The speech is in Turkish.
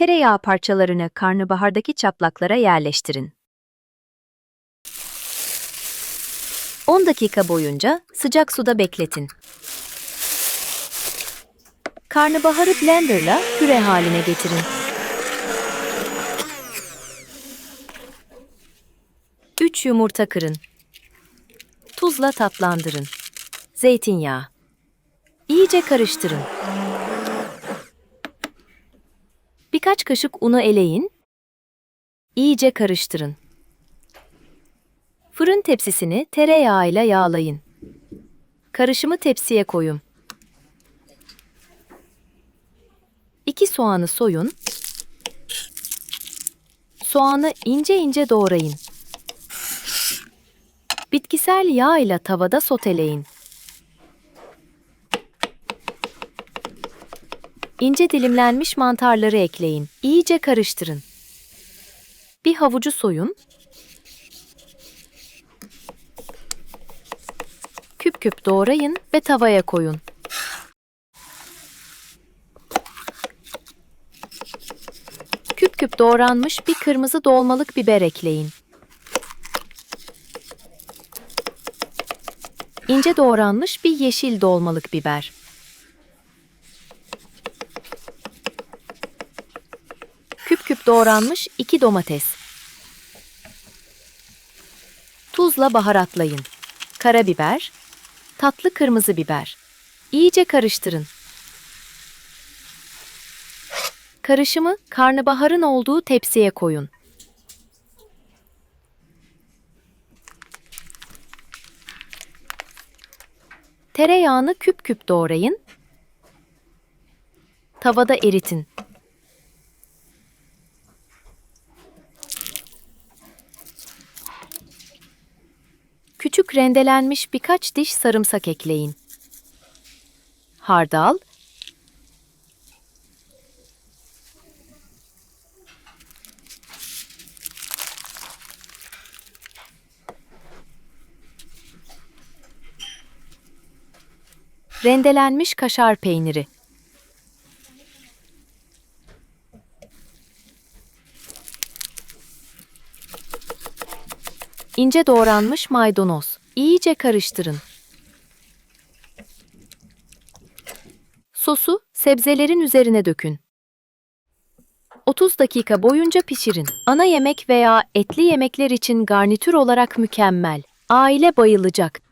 Tereyağı parçalarını karnabahardaki çaplaklara yerleştirin. 10 dakika boyunca sıcak suda bekletin. Karnabaharı blenderla püre haline getirin. 3 yumurta kırın. Tuzla tatlandırın. Zeytinyağı. İyice karıştırın. Birkaç kaşık unu eleyin. İyice karıştırın. Fırın tepsisini tereyağıyla yağlayın. Karışımı tepsiye koyun. İki soğanı soyun. Soğanı ince ince doğrayın. Bitkisel yağ ile tavada soteleyin. İnce dilimlenmiş mantarları ekleyin. İyice karıştırın. Bir havucu soyun. Küp küp doğrayın ve tavaya koyun. Küp küp doğranmış bir kırmızı dolmalık biber ekleyin. İnce doğranmış bir yeşil dolmalık biber. Küp küp doğranmış 2 domates. Tuzla baharatlayın. Karabiber, tatlı kırmızı biber. İyice karıştırın. Karışımı karnabaharın olduğu tepsiye koyun. Tereyağını küp küp doğrayın. Tavada eritin. Küçük rendelenmiş birkaç diş sarımsak ekleyin. Hardal, rendelenmiş kaşar peyniri. İnce doğranmış maydanoz. İyice karıştırın. Sosu sebzelerin üzerine dökün. 30 dakika boyunca pişirin. Ana yemek veya etli yemekler için garnitür olarak mükemmel. Aile bayılacak.